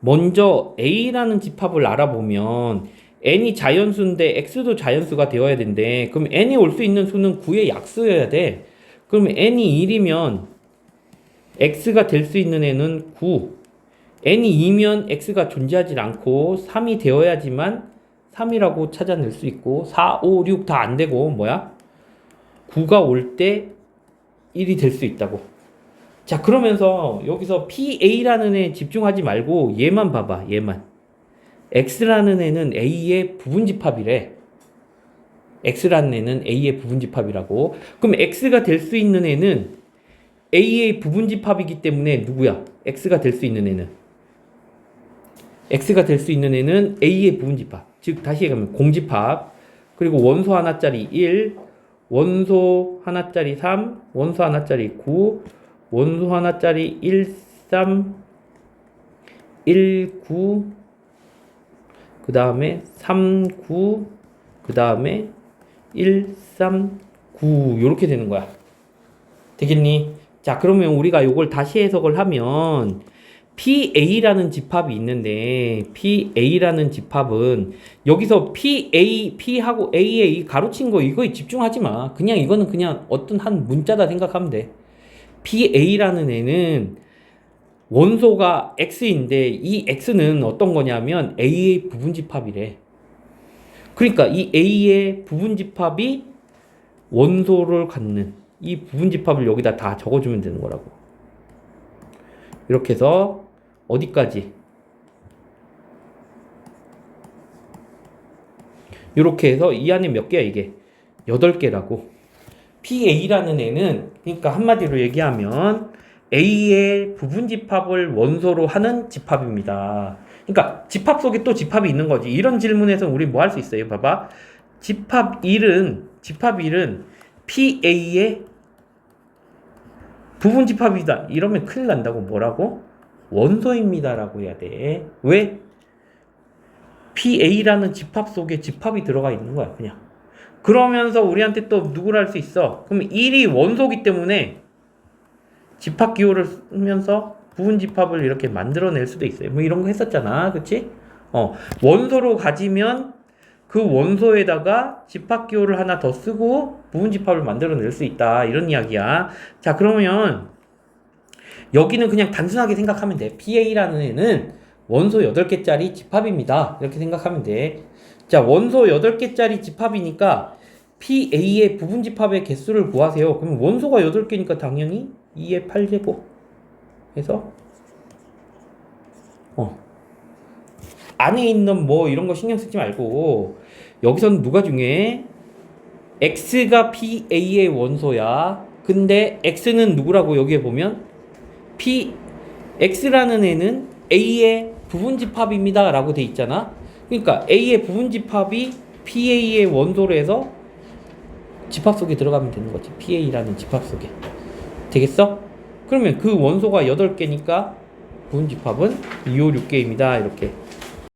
먼저 A라는 집합을 알아보면 n이 자연수인데 x도 자연수가 되어야 된대. 그럼 n이 올 수 있는 수는 9의 약수여야 돼. 그럼 n이 1이면 x가 될 수 있는 애는 9. n이 2면 x가 존재하지 않고 3이 되어야지만 3이라고 찾아낼 수 있고 4, 5, 6 다 안 되고 뭐야? 9가 올 때 1이 될 수 있다고. 자, 그러면서 여기서 PA라는 애 집중하지 말고 얘만 봐봐. 얘만. X라는 애는 A의 부분집합이래. X라는 애는 A의 부분집합이라고. 그럼 X가 될 수 있는 애는 A의 부분집합이기 때문에 누구야? X가 될 수 있는 애는 X가 될 수 있는 애는 A의 부분집합. 즉 다시 얘기하면 공집합. 그리고 원소 하나짜리 1, 원소 하나짜리 3, 원소 하나짜리 9, 원소 하나짜리 1, 3, 1, 9, 그 다음에 3, 9, 그 다음에 1, 3, 9 이렇게 되는 거야. 되겠니? 자, 그러면 우리가 이걸 다시 해석을 하면 PA라는 집합이 있는데 PA라는 집합은 여기서 PA, P하고 AA 가로친 거 이거에 집중하지 마. 그냥 이거는 그냥 어떤 한 문자다 생각하면 돼. PA라는 애는 원소가 x인데 이 x는 어떤 거냐면 a의 부분집합이래. 그러니까 이 a의 부분집합이 원소를 갖는 이 부분집합을 여기다 다 적어주면 되는 거라고. 이렇게 해서 어디까지? 이렇게 해서 이 안에 몇 개야 이게? 8개라고. PA라는 애는 그러니까 한마디로 얘기하면 A의 부분 집합을 원소로 하는 집합입니다. 그러니까 집합 속에 또 집합이 있는 거지. 이런 질문에서 우리 뭐 할 수 있어요? 봐봐. 집합 1은 집합 1은 PA의 부분 집합이다. 이러면 큰일 난다고 뭐라고? 원소입니다라고 해야 돼. 왜? PA라는 집합 속에 집합이 들어가 있는 거야, 그냥. 그러면서 우리한테 또 누구를 할 수 있어? 그럼 1이 원소기 때문에 집합 기호를 쓰면서 부분 집합을 이렇게 만들어낼 수도 있어요. 뭐 이런 거 했었잖아. 그치? 어, 원소로 가지면 그 원소에다가 집합 기호를 하나 더 쓰고 부분 집합을 만들어낼 수 있다. 이런 이야기야. 자, 그러면 여기는 그냥 단순하게 생각하면 돼. PA라는 애는 원소 8개짜리 집합입니다. 이렇게 생각하면 돼. 자, 원소 8개짜리 집합이니까 PA의 부분 집합의 개수를 구하세요. 그럼 원소가 8개니까 당연히 2의 8제곱 해서 어 안에 있는 뭐 이런 거 신경 쓰지 말고 여기서는 누가 중요해? x가 PA의 원소야. 근데 x는 누구라고 여기에 보면 P x라는 애는 A의 부분 집합입니다. 라고 돼 있잖아. 그러니까 A의 부분 집합이 PA의 원소로 해서 집합 속에 들어가면 되는 거지. PA라는 집합 속에. 되겠어? 그러면 그 원소가 8개니까 부분 집합은 2, 5, 6개입니다. 이렇게.